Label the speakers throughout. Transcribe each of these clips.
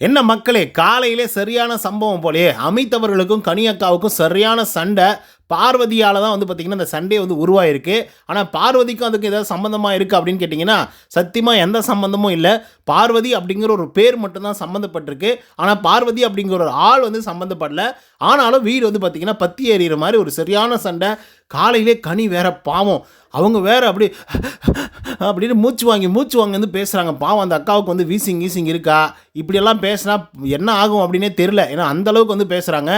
Speaker 1: என்ன மக்களே காலையிலே சரியான சம்பவம் போலயே அமித் அவர்களுக்கும் கனியக்காவுக்கும் சரியான சண்டை பார்வதியால் தான் வந்து பார்த்திங்கன்னா இந்த சண்டே வந்து உருவாயிருக்கு. ஆனால் பார்வதிக்கும் அதுக்கு ஏதாவது சம்மந்தமாக இருக்குது அப்படின்னு கேட்டிங்கன்னா சத்தியமாக எந்த சம்மந்தமும் இல்லை. பார்வதி அப்படிங்கிற ஒரு பேர் மட்டும்தான் சம்மந்தப்பட்டிருக்கு ஆனால் பார்வதி அப்படிங்கிற ஒரு ஆள் வந்து சம்மந்தப்படல ஆனாலும் வீடு வந்து பார்த்திங்கன்னா பத்தி ஏறிகிற மாதிரி ஒரு சரியான சண்டை. காலையிலே கனி வேற பாவம். அவங்க வேறு அப்படி அப்படின்னு மூச்சு வாங்கி மூச்சு வாங்கி வந்து பேசுகிறாங்க பாவம் அந்த அக்காவுக்கு வந்து வீசிங் வீசிங் இருக்கா? இப்படியெல்லாம் பேசினா என்ன ஆகும் அப்படின்னே தெரில ஏன்னா அந்த அளவுக்கு வந்து பேசுகிறாங்க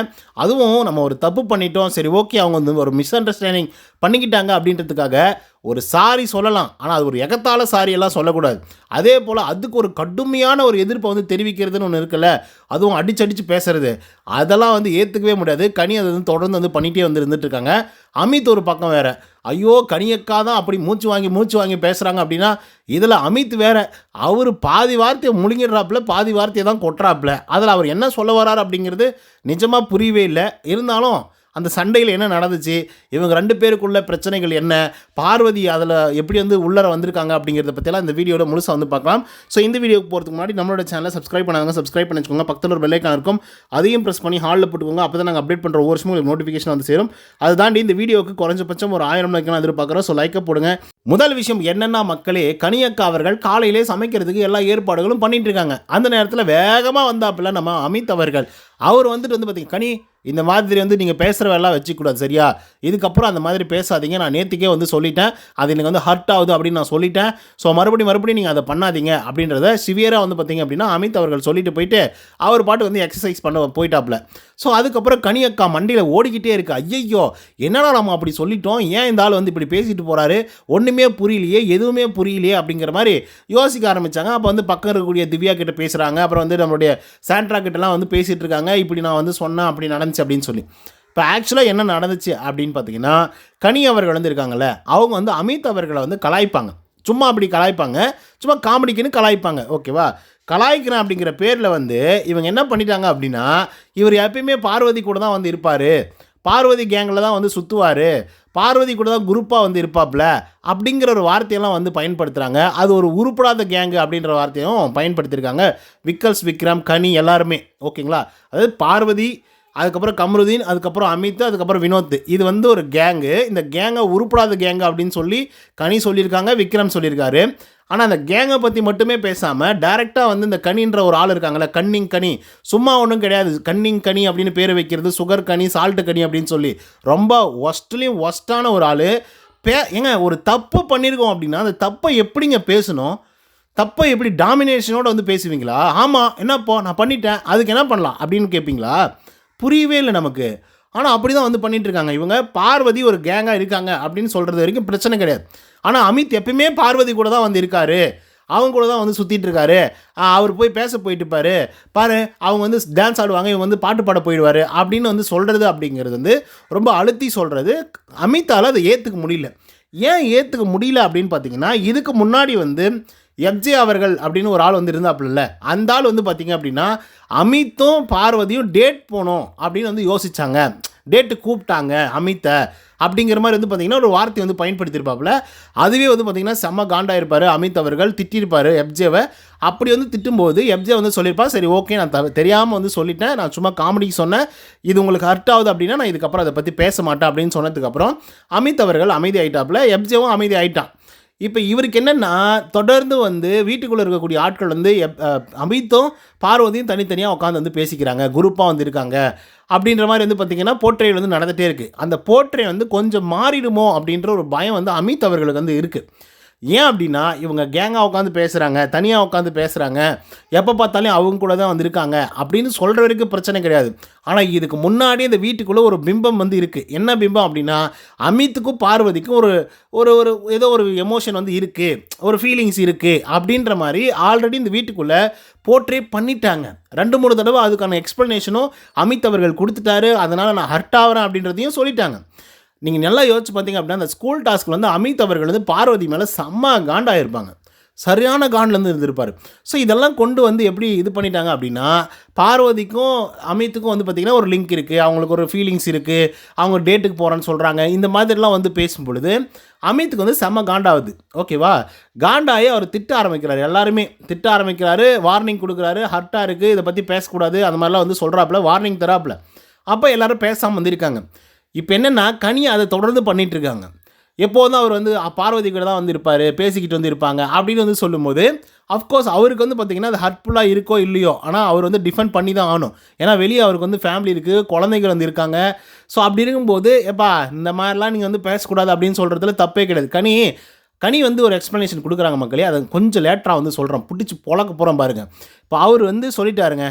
Speaker 1: அதுவும் நம்ம ஒரு தப்பு பண்ணிட்டோம். சரி ஓகே. அவங்க வந்து ஒரு மிஸ் அண்டர்ஸ்டாண்டிங் பண்ணிக்கிட்டாங்க அப்படின்றதுக்காக ஒரு சாரி சொல்லலாம். ஆனால் அது ஒரு எகத்தால சாரியெல்லாம் சொல்லக்கூடாது. அதே போல் அதுக்கு ஒரு கடுமையான ஒரு எதிர்ப்பை வந்து தெரிவிக்கிறதுன்னு ஒன்று இருக்குல்ல அதுவும் அடிச்சு அடித்து பேசுறது. அதெல்லாம் வந்து ஏற்றுக்கவே முடியாது. கனி அதை வந்து தொடர்ந்து வந்து பண்ணிகிட்டே வந்து இருந்துட்டுருக்காங்க. அமித் ஒரு பக்கம் வேறு. ஐயோ கனியக்கா தான் அப்படி மூச்சு வாங்கி மூச்சு வாங்கி பேசுகிறாங்க அப்படின்னா இதில் அமித் வேற. அவர் பாதி வார்த்தையை முழுங்கிடுறாப்புல பாதி வார்த்தையை தான் கொட்டுறாப்புல. அதில் அவர் என்ன சொல்ல வரார் அப்படிங்கிறது நிஜமாக புரியவே இல்லை. இருந்தாலும் அந்த சண்டையில் என்ன நடந்துச்சு? இவங்க ரெண்டு பேருக்குள்ள பிரச்சனைகள் என்ன? பார்வதி அதில் எப்படி வந்து உள்ளர வந்திருக்காங்க அப்படிங்கிறத பற்றியெல்லாம் இந்த வீடியோவில் முழுசாக வந்து பார்க்கலாம். ஸோ இந்த வீடியோக்கு போகிறதுக்கு முன்னாடி நம்மளோட சேனலை சப்ஸ்கிரைப் பண்ணாங்க சப்ஸ்கிரைப் பண்ணி வச்சுக்கோங்க பக்கத்தில் ஒரு பெல்லைக்கான இருக்கும். அதையும் ப்ரெஸ் பண்ணி ஹாலில் போட்டுக்கோங்க. அப்போ தான் நாங்கள் அப்டேட் பண்ணுற ஒவ்வொரு வருஷமும் உங்களுக்கு நோட்டிஃபிகேஷன் வந்து சேரும். அது தாண்டி இந்த வீடியோவுக்கு குறைஞ்சபட்சம் ஒரு ஆயிரம் லைக்கெல்லாம் எதிர்பார்க்குறோம். ஸோ லைக்கை போடுங்க. முதல் விஷயம் என்னென்னா மக்களே கனியக்கா அவர்கள் காலையிலே சமைக்கிறதுக்கு எல்லா ஏற்பாடுகளும் பண்ணிட்டு இருக்காங்க. அந்த நேரத்தில் வேகமாக வந்தாப்புல நம்ம அமித் அவர்கள். அவர் வந்துட்டு வந்து பார்த்தீங்க கனி இந்த மாதிரி வந்து நீங்கள் பேசுகிறவெல்லாம் வச்சுக்கூடாது சரியா? இதுக்கப்புறம் அந்த மாதிரி பேசாதீங்க. நான் நேற்றுக்கே வந்து சொல்லிட்டேன். அது எனக்கு வந்து ஹர்ட் ஆகுது அப்படின்னு நான் சொல்லிட்டேன். ஸோ மறுபடியும் மறுபடியும் நீங்கள் அதை பண்ணாதீங்க அப்படின்றத சிவியராக வந்து பார்த்தீங்க அப்படின்னா அமித் அவர்கள் சொல்லிட்டு போயிட்டு அவர் பாட்டு வந்து எக்ஸசைஸ் பண்ண போயிட்டாப்ல ஸோ அதுக்கப்புறம் கனியக்கா மண்டியில் ஓடிக்கிட்டே இருக்கு. ஐயையோ என்னடா நம்ம அப்படி சொல்லிட்டோம்? ஏன் இந்த ஆள் வந்து இப்படி பேசிட்டு போகிறாரு ஒன்றுமே புரியலையே எதுவுமே புரியலையே அப்படிங்கிற மாதிரி யோசிக்க ஆரம்பித்தாங்க அப்போ வந்து பக்கம் இருக்கக்கூடிய திவ்யா கிட்ட பேசுகிறாங்க அப்புறம் வந்து நம்மளுடைய சாண்ட்ரா கிட்டலாம் வந்து பேசிகிட்டு இருக்காங்க. இப்படி நான் வந்து சொன்னேன் அப்படி நடந்து நடந்துச்சு அப்படின்னு சொல்லி. இப்போ ஆக்சுவலாக என்ன நடந்துச்சு அப்படின்னு பார்த்தீங்கன்னா கனி அவர்கள் வந்து இருக்காங்கல்ல அவங்க வந்து அமித் அவர்களை வந்து கலாய்ப்பாங்க. சும்மா அப்படி கலாய்ப்பாங்க. சும்மா காமெடிக்குன்னு கலாய்ப்பாங்க. ஓகேவா கலாய்க்கிறேன் அப்படிங்கிற பேரில் வந்து இவங்க என்ன பண்ணிட்டாங்க அப்படின்னா இவர் எப்பயுமே பார்வதி கூட தான் வந்து இருப்பார். பார்வதி கேங்கில் தான் வந்து சுற்றுவார் பார்வதி கூட தான் குரூப்பாக வந்து இருப்பாப்ல. அப்படிங்கிற ஒரு வார்த்தையெல்லாம் வந்து பயன்படுத்துகிறாங்க அது ஒரு உருப்படாத கேங்கு அப்படின்ற வார்த்தையும் பயன்படுத்தியிருக்காங்க. விக்கல்ஸ் விக்ரம் கனி எல்லாருமே. ஓகேங்களா அதாவது பார்வதி அதுக்கப்புறம் கம்ருதீன் அதுக்கப்புறம் அமித் அதுக்கப்புறம் வினோத். இது வந்து ஒரு கேங்கு இந்த கேங்கை உருப்படாத கேங்கு அப்படின்னு சொல்லி கனி சொல்லியிருக்காங்க விக்ரம் சொல்லியிருக்காரு. ஆனால் அந்த கேங்கை பற்றி மட்டுமே பேசாமல் டேரெக்டாக வந்து இந்த கனின்ற ஒரு ஆள் இருக்காங்களே கன்னிங் கனி. சும்மா ஒன்றும் கிடையாது. கன்னிங் கனி அப்படின்னு பேர் வைக்கிறது சுகர் கனி சால்ட்டு கனி அப்படின்னு சொல்லி. ரொம்ப ஒஸ்ட்லேயும் ஒஸ்ட்டான ஒரு ஆள். பே ஏங்க ஒரு தப்பு பண்ணியிருக்கோம் அப்படின்னா அந்த தப்பை எப்படிங்க பேசணும்? தப்பை எப்படி டாமினேஷனோட வந்து பேசுவீங்களா? ஆமாம் என்னப்போ நான் பண்ணிட்டேன் அதுக்கு என்ன பண்ணலாம் அப்படின்னு கேட்பீங்களா புரியவே இல்லை நமக்கு. ஆனால் அப்படி தான் வந்து பண்ணிகிட்ருக்காங்க இருக்காங்க இவங்க பார்வதி ஒரு கேங்காக இருக்காங்க அப்படின்னு சொல்கிறது வரைக்கும் பிரச்சனை கிடையாது. ஆனால் அமித் எப்பயுமே பார்வதி கூட தான் வந்து இருக்காரு. அவங்க கூட தான் வந்து சுற்றிட்டு இருக்காரு அவர் போய் பேச போயிட்டு இருப்பாரு பாரு அவங்க வந்து டான்ஸ் ஆடுவாங்க இவங்க வந்து பாட்டு பாட போயிடுவார் அப்படின்னு வந்து சொல்கிறது அப்படிங்கிறது வந்து ரொம்ப அழுத்தி சொல்கிறது அமித்தால் அதை ஏற்றுக்க முடியல. ஏன் ஏற்றுக்க முடியல அப்படின்னு பார்த்தீங்கன்னா இதுக்கு முன்னாடி வந்து எஃப்ஜே அவர்கள் அப்படின்னு ஒரு ஆள் வந்து இருந்தாப்புல அந்த ஆள் வந்து பார்த்தீங்க அப்படின்னா அமித்தும் பார்வதியும் டேட் போகணும் அப்படின்னு வந்து யோசித்தாங்க டேட்டு கூப்பிட்டாங்க அமித்தை. அப்படிங்கிற மாதிரி வந்து பார்த்தீங்கன்னா ஒரு வார்த்தை வந்து பயன்படுத்தியிருப்பாப்புல. அதுவே வந்து பார்த்தீங்கன்னா செம்ம காண்டாயிருப்பார் அமித் அவர்கள் திட்டிருப்பார் எஃப்ஜேவை. அப்படி வந்து திட்டும்போது எஃப்ஜே வந்து சொல்லியிருப்பா சரி ஓகே நான் த தெரியாமல் வந்து சொல்லிட்டேன். நான் சும்மா காமெடிக்கு சொன்னேன். இது உங்களுக்கு ஹர்ட் ஆகுது அப்படின்னா நான் இதுக்கப்புறம் அதை பற்றி பேச மாட்டேன் அப்படின்னு சொன்னதுக்கப்புறம் அமித் அவர்கள் அமைதி ஆயிட்டாப்புல எஃப்ஜேவும் அமைதி ஆயிட்டான் இப்போ இவருக்கு என்னென்னா தொடர்ந்து வந்து வீட்டுக்குள்ளே இருக்கக்கூடிய ஆட்கள் வந்து எப்- அமித்தும் பார்வதியும் தனித்தனியாக உட்காந்து வந்து பேசிக்கிறாங்க. குரூப்பாக வந்து இருக்காங்க. அப்படின்ற மாதிரி வந்து பார்த்திங்கன்னா போர்ட்ரேல் வந்து நடந்துகிட்டே இருக்குது அந்த போர்ட்ரே வந்து கொஞ்சம் மாறிடுமோ அப்படின்ற ஒரு பயம் வந்து அமித் அவர்களுக்கு வந்து இருக்குது ஏன் அப்படின்னா இவங்க கேங்காக உட்காந்து பேசுகிறாங்க தனியாக உட்காந்து பேசுகிறாங்க எப்போ பார்த்தாலும் அவங்க கூட தான் வந்திருக்காங்க அப்படின்னு சொல்கிற வரைக்கும் பிரச்சனை கிடையாது. ஆனால் இதுக்கு முன்னாடி இந்த வீட்டுக்குள்ளே ஒரு பிம்பம் வந்து இருக்குது என்ன பிம்பம் அப்படின்னா அமித்துக்கும் பார்வதிக்கும் ஒரு ஒரு ஒரு ஏதோ ஒரு எமோஷன் வந்து இருக்குது ஒரு ஃபீலிங்ஸ் இருக்குது அப்படின்ற மாதிரி ஆல்ரெடி இந்த வீட்டுக்குள்ளே போர்ட்ரே பண்ணிட்டாங்க. ரெண்டு மூணு தடவை அதுக்கான எக்ஸ்ப்ளனேஷனும் அமித் அவர்கள் கொடுத்துட்டாரு. அதனால் நான் ஹர்ட் ஆகிறேன் அப்படின்றதையும் சொல்லிட்டாங்க. நீங்கள் நல்லா யோசிச்சு பார்த்தீங்க அப்படின்னா அந்த ஸ்கூல் டாஸ்க்கில் வந்து அமித் அவர்கள் வந்து பார்வதி மேலே செம்ம காண்டாயிருப்பாங்க. சரியான காண்லேருந்து இருந்திருப்பார். ஸோ இதெல்லாம் கொண்டு வந்து எப்படி இது பண்ணிட்டாங்க அப்படின்னா பார்வதிக்கும் அமித்துக்கும் வந்து பார்த்திங்கன்னா ஒரு லிங்க் இருக்குது அவங்களுக்கு ஒரு ஃபீலிங்ஸ் இருக்குது அவங்க டேட்டுக்கு போகிறேன்னு சொல்கிறாங்க இந்த மாதிரிலாம் வந்து பேசும் பொழுது அமித்துக்கு வந்து செம்ம காண்டாகுது. ஓகேவா காண்டாயே அவர் திட்ட ஆரம்பிக்கிறாரு. எல்லாருமே திட்ட ஆரம்பிக்கிறாரு. வார்னிங் கொடுக்குறாரு. ஹர்ட்டாக இருக்குது இதை பற்றி பேசக்கூடாது. அந்த மாதிரிலாம் வந்து சொல்கிறாப்புல வார்னிங் தராப்புல. அப்போ எல்லோரும் பேசாமல் வந்திருக்காங்க. இப்போ என்னென்னா கனி அதை தொடர்ந்து பண்ணிகிட்டு இருக்காங்க எப்போதும் அவர் வந்து பார்வதி கூட தான் வந்து இருப்பார் பேசிக்கிட்டு வந்து இருப்பாங்க அப்படின்னு வந்து சொல்லும்போது அஃப்கோர்ஸ் அவருக்கு வந்து பார்த்திங்கன்னா அது ஹர்ட்ஃபுல்லாக இருக்கோ இல்லையோ ஆனால் அவர் வந்து டிஃபெண்ட் பண்ணி தான் ஆகணும். ஏன்னா வெளியே அவருக்கு வந்து ஃபேமிலி இருக்குது குழந்தைகள் வந்து இருக்காங்க. ஸோ அப்படி இருக்கும்போது எப்பா இந்த மாதிரிலாம் நீங்கள் வந்து பேசக்கூடாது அப்படின்னு சொல்கிறதுல தப்பே கிடையாது. கனி கனி வந்து ஒரு எக்ஸ்ப்ளனேஷன் கொடுக்குறாங்க மக்களே. அதை கொஞ்சம் லேட்டராக வந்து சொல்கிறோம் பிடிச்சி பொழக்க போகிறோம் பாருங்கள் இப்போ அவர் வந்து சொல்லிட்டாருங்க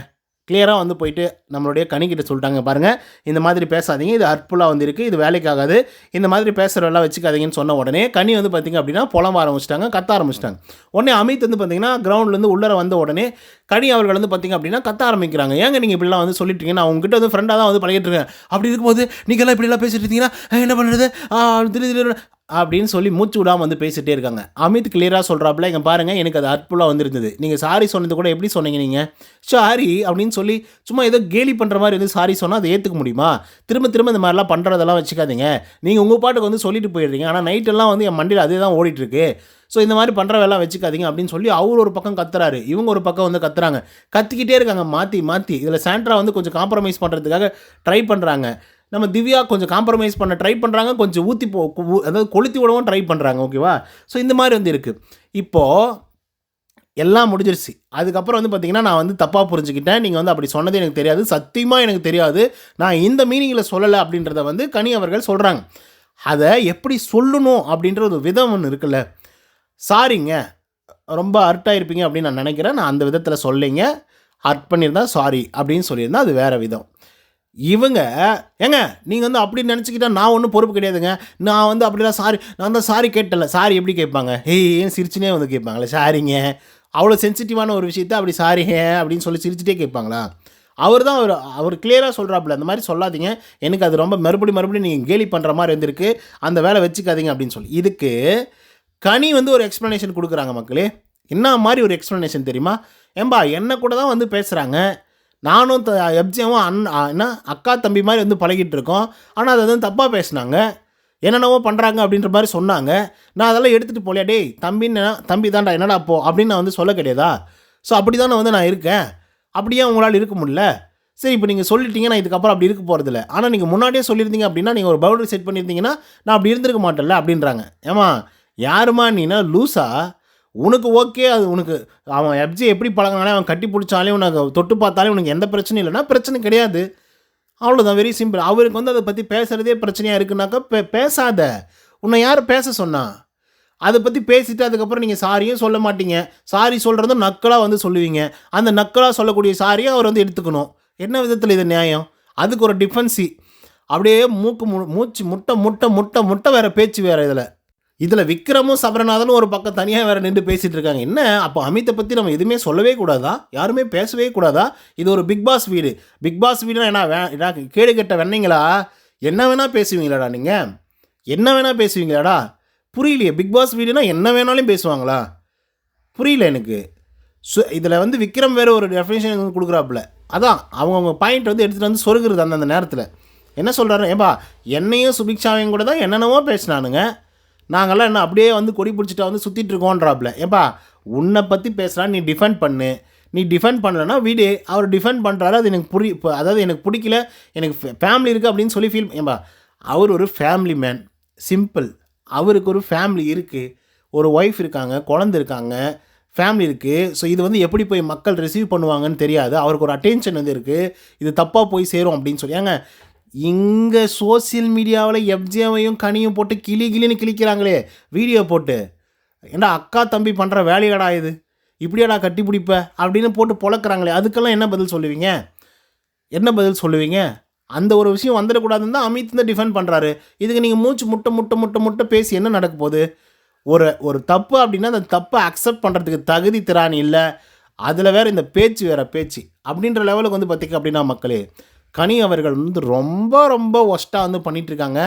Speaker 1: கிளியராக வந்து போயிட்டு நம்மளுடைய கணிக்கிட்ட சொல்லிட்டாங்க பாருங்கள் இந்த மாதிரி பேசாதீங்க. இது அற்புலாக வந்து இருக்குது இது வேலைக்கு ஆகாது. இந்த மாதிரி பேசுகிறவெல்லாம் வச்சுக்காதீங்கன்னு சொன்ன உடனே கனி வந்து பார்த்திங்க அப்படின்னா புலம்ப ஆரம்பிச்சிட்டாங்க கத்த ஆரம்பிச்சிட்டாங்க. உடனே அமித் வந்து பார்த்திங்கன்னா கிரவுண்ட்லேருந்து உள்ளர வந்த உடனே கனி அவர்கள் வந்து பார்த்திங்க அப்படின்னா கத்த ஆரம்பிக்கிறாங்க. ஏங்க நீங்கள் இப்படிலாம் வந்து சொல்லிட்டீங்க நான் உங்ககிட்ட வந்து ஃப்ரெண்டாக தான் வந்து பழகிட்டு இருக்கேன். அப்படி இருக்கும்போது நீங்கள்லாம் இப்படிலாம் பேசிட்டு இருந்தீங்கன்னா என்ன பண்ணுறது திடீர் திடீர்னு அப்படின்னு சொல்லி மூச்சு விடாமல் வந்து பேசிகிட்டே இருக்காங்க. அமித் கிளியராக சொல்கிறாப்புல இங்கே பாருங்கள் எனக்கு அது அற்புலாக வந்திருந்தது. நீங்கள் சாரி சொன்னது கூட எப்படி சொன்னீங்க நீங்கள் சாரி அப்படின்னு சொல்லி சும்மா ஏதோ கேலி பண்ணுற மாதிரி வந்து சாரி சொன்னால் அதை ஏற்றுக்க முடியுமா? திரும்ப திரும்ப இந்த மாதிரிலாம் பண்ணுறதெல்லாம் வச்சுக்காதீங்க. நீங்கள் உங்கள் பாட்டுக்கு வந்து சொல்லிட்டு போயிடுறீங்க. ஆனால் நைட்டெல்லாம் வந்து என் மண்டியில் அதே தான் ஓடிட்டுருக்கு. ஸோ இந்த மாதிரி பண்ணுறவெல்லாம் வச்சுக்காதீங்க அப்படின்னு சொல்லி அவர் ஒரு பக்கம் கத்துறாரு. இவங்க ஒரு பக்கம் வந்து கத்துறாங்க. கத்திக்கிட்டே இருக்காங்க. மாற்றி மாற்றி இதில் சாண்ட்ரா வந்து கொஞ்சம் காம்ப்ரமைஸ் பண்ணுறதுக்காக ட்ரை பண்ணுறாங்க நம்ம திவ்யா கொஞ்சம் காம்ப்ரமைஸ் பண்ண ட்ரை பண்ணுறாங்க கொஞ்சம் ஊற்றி போ அதாவது கொளுத்தி விடவும் ட்ரை பண்ணுறாங்க ஓகேவா ஸோ இந்த மாதிரி வந்து இருக்குது இப்போது எல்லாம் முடிஞ்சிருச்சு. அதுக்கப்புறம் வந்து பார்த்திங்கன்னா நான் வந்து தப்பாக புரிஞ்சுக்கிட்டேன். நீங்கள் வந்து அப்படி சொன்னது எனக்கு தெரியாது. சத்தியமாக எனக்கு தெரியாது. நான் இந்த மீனிங்கில் சொல்லலை அப்படின்றத வந்து கனி அவர்கள் சொல்கிறாங்க அதை எப்படி சொல்லணும் அப்படின்ற ஒரு விதம் ஒன்று இருக்குல்ல. சாரிங்க ரொம்ப ஹர்ட்டாக இருப்பீங்க அப்படின்னு நான் நினைக்கிறேன். நான் அந்த விதத்தில் சொல்லிங்க. ஹர்ட் பண்ணியிருந்தா சாரி அப்படின்னு சொல்லியிருந்தா அது வேறு விதம். இவங்க ஏங்க நீங்கள் வந்து அப்படி நினச்சிக்கிட்டா நான் ஒன்றும் பொறுப்பு கிடையாதுங்க. நான் வந்து அப்படிலாம் சாரி நான் தான் சாரி கேட்டல சாரி எப்படி கேட்பாங்க? ஏய் ஏன் சிரிச்சுனே வந்து கேட்பாங்களே? சாரிங்க அவ்வளோ சென்சிட்டிவான ஒரு விஷயத்த அப்படி சாரிங்க அப்படின்னு சொல்லி சிரிச்சுட்டே கேட்பாங்களா? அவர் தான் அவர் அவர் கிளியராக சொல்கிறாப்புல அந்த மாதிரி சொல்லாதீங்க. எனக்கு அது ரொம்ப மறுபடி மறுபடியும் நீங்கள் கேலி பண்ணுற மாதிரி இருந்திருக்கு அந்த வேலை வச்சுக்காதீங்க அப்படின்னு சொல்லி. இதுக்கு கனி வந்து ஒரு எக்ஸ்ப்ளனேஷன் கொடுக்குறாங்க மக்களே. என்ன மாதிரி ஒரு எக்ஸ்ப்ளனேஷன் தெரியுமா? ஏம்பா என்ன கூட தான் வந்து பேசுகிறாங்க நானும் த எப்ஜியாவும் அண் என்ன அக்கா தம்பி மாதிரி வந்து பழகிட்டு இருக்கோம் ஆனால் அதை வந்து தப்பாக பேசினாங்க. என்னென்னவோ பண்ணுறாங்க அப்படின்ற மாதிரி சொன்னாங்க. நான் அதெல்லாம் எடுத்துகிட்டு போலையா டேய் தம்பின்னு தம்பி தான்டா என்னடா போ அப்படின்னு நான் வந்து சொல்ல கிடையாதா? ஸோ அப்படி தானே வந்து நான் இருக்கேன். அப்படியே உங்களால் இருக்க முடியல. சரி இப்போ நீங்கள் சொல்லிட்டீங்க நான் இதுக்கப்புறம் அப்படி இருக்க போகிறதில்ல ஆனால் நீங்கள் முன்னாடியே சொல்லியிருந்தீங்க அப்படின்னா நீங்கள் ஒரு பவுண்டரி செட் பண்ணியிருந்தீங்கன்னா நான் அப்படி இருந்திருக்க மாட்டேன்ல அப்படின்றாங்க ஏமா யாருமா நீனா லூஸா உனக்கு ஓகே அது உனக்கு அவன் எப்ஜி எப்படி பழகினாலே அவன் கட்டி பிடிச்சாலே உனக்கு தொட்டு பார்த்தாலே உனக்கு எந்த பிரச்சனையும் இல்லைன்னா பிரச்சனை கிடையாது. அவ்வளோதான் வெரி சிம்பிள் அவருக்கு வந்து அதை பற்றி பேசுகிறதே பிரச்சனையாக இருக்குனாக்கா பே பேசாத. உன்னை யார் பேச சொன்னா? அதை பற்றி பேசிட்டு அதுக்கப்புறம் நீங்கள் சாரியும் சொல்ல மாட்டீங்க. சாரி சொல்கிறதும் நக்கலாக வந்து சொல்லுவீங்க. அந்த நக்கலாக சொல்லக்கூடிய சாரியை அவர் வந்து எடுத்துக்கணும். என்ன விதத்தில் இது நியாயம்? அதுக்கு ஒரு டிஃபென்சி அப்படியே மூக்கு மு மூச்சு முட்டை முட்டை முட்டை முட்டை வேறு பேச்சு வேறு இதில். இதில் விக்ரமும் சபரநாதனும் ஒரு பக்கம் தனியாக வேறு நின்று பேசிகிட்டு இருக்காங்க. என்ன? அப்போ அமித்தை பற்றி நம்ம எதுவுமே சொல்லவே கூடாதா? யாருமே பேசவே கூடாதா? இது ஒரு பிக் பாஸ் வீடு. பிக் பாஸ் வீடுனா என்ன? வே கேடு கெட்ட வெண்ணீங்களா என்ன வேணால் பேசுவீங்களாடா நீங்கள் என்ன வேணால் பேசுவீங்களாடா? புரியலையே. பிக் பாஸ் வீடுனா என்ன வேணாலும் பேசுவாங்களா? புரியல எனக்கு. ஸோ இதில் வந்து விக்ரம் வேறு ஒரு டெஃபினேஷன் கொடுக்குறாப்புல. அதான் அவங்கவுங்க பாயிண்ட் வந்து எடுத்துகிட்டு வந்து சொருகிறது அந்தந்த நேரத்தில். என்ன சொல்கிறாரு ஏப்பா என்னையும் சுபிக்ஷாவையும் கூட தான் என்னென்னவோ பேசினானுங்க. நாங்கள்லாம் என்ன அப்படியே வந்து கொடி பிடிச்சிட்டா வந்து சுற்றிட்டு இருக்கோன்றாப்புல ஏப்பா உன்னை பற்றி பேசுகிறா நீ டிஃபெண்ட் பண்ணு. நீ டிஃபெண்ட் பண்ணலன்னா வீடு. அவர் டிஃபெண்ட் பண்ணுறாரு அது எனக்கு புரி அதாவது எனக்கு பிடிக்கல எனக்கு ஃபேமிலி இருக்குது அப்படின்னு சொல்லி ஃபீல் ஏம்பா அவர் ஒரு ஃபேமிலி மேன் சிம்பிள் அவருக்கு ஒரு ஃபேமிலி இருக்குது ஒரு ஒய்ஃப் இருக்காங்க குழந்தை இருக்காங்க ஃபேமிலி இருக்குது ஸோ இது வந்து எப்படி போய் மக்கள் ரிசீவ் பண்ணுவாங்கன்னு தெரியாது. அவருக்கு ஒரு அட்டென்ஷன் வந்து இருக்குது இது தப்பாக போய் சேரும் அப்படின்னு சொல்லி. ஏங்க இங்கே சோஷியல் மீடியாவில் எஃப்ஜிஎமையும் கனியும் போட்டு கிளி கிளின்னு கிழிக்கிறாங்களே வீடியோ போட்டு. ஏண்டா அக்கா தம்பி பண்ணுற வேலையடா இது? இப்படியாடா கட்டி பிடிப்ப? அப்படின்னு போட்டு பொழக்கிறாங்களே. அதுக்கெல்லாம் என்ன பதில் சொல்லுவீங்க? என்ன பதில் சொல்லுவீங்க? அந்த ஒரு விஷயம் வந்துடக்கூடாதுன்னு தான் அமித் தான் டிஃபெண்ட் பண்ணுறாரு இதுக்கு நீங்கள் மூச்சு முட்டை முட்டை முட்டை முட்டை பேசி என்ன நடக்க போகுது? ஒரு ஒரு தப்பு அப்படின்னா அந்த தப்பை அக்செப்ட் பண்ணுறதுக்கு தகுதி திறான் இல்லை. அதில் வேறு இந்த பேச்சு வேறு பேச்சு. அப்படின்ற லெவலுக்கு வந்து பார்த்திங்க அப்படின்னா மக்களே கனி அவர்கள் வந்து ரொம்ப ரொம்ப ஒஸ்ட்டாக வந்து பண்ணிகிட்ருக்காங்க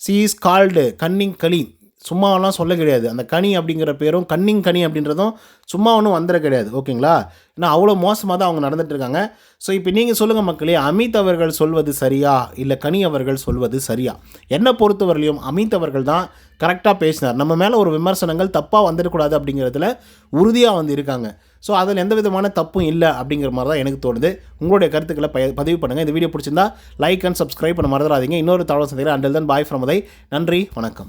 Speaker 1: சி இஸ் கால்டு கன்னிங் களி சும்மாவெல்லாம் சொல்ல கிடையாது. அந்த கனி அப்படிங்கிற பேரும் கன்னிங் கனி அப்படின்றதும் சும்மா ஒன்றும் வந்துட கிடையாது. ஓகேங்களா? ஏன்னா அவ்வளோ மோசமாக தான் அவங்க நடந்துட்டு இருக்காங்க. ஸோ இப்போ நீங்கள் சொல்லுங்கள் மக்களே அமித் அவர்கள் சொல்வது சரியா? இல்லை கனி அவர்கள் சொல்வது சரியா? என்னை பொறுத்தவரையிலையும் அமித் அவர்கள் தான் கரெக்டாக பேசினார். நம்ம மேலே ஒரு விமர்சனங்கள் தப்பாக வந்துடக்கூடாது அப்படிங்கிறதுல உறுதியாக வந்து இருக்காங்க. ஸோ அதில் எந்த விதமான தப்பும் இல்லை அப்படிங்கிற மாதிரி தான் எனக்கு தோணுது. உங்களுடைய கருத்துக்களை ப பதிவு பண்ணுங்கள் இந்த வீடியோ பிடிச்சிருந்தா லைக் அண்ட் சப்ஸ்கிரைப் பண்ண மறந்துடாதீங்க. இன்னொரு தகவல் சந்தையில் அண்டல் தன் பாய் ஃப்ரம் அதை நன்றி. வணக்கம்.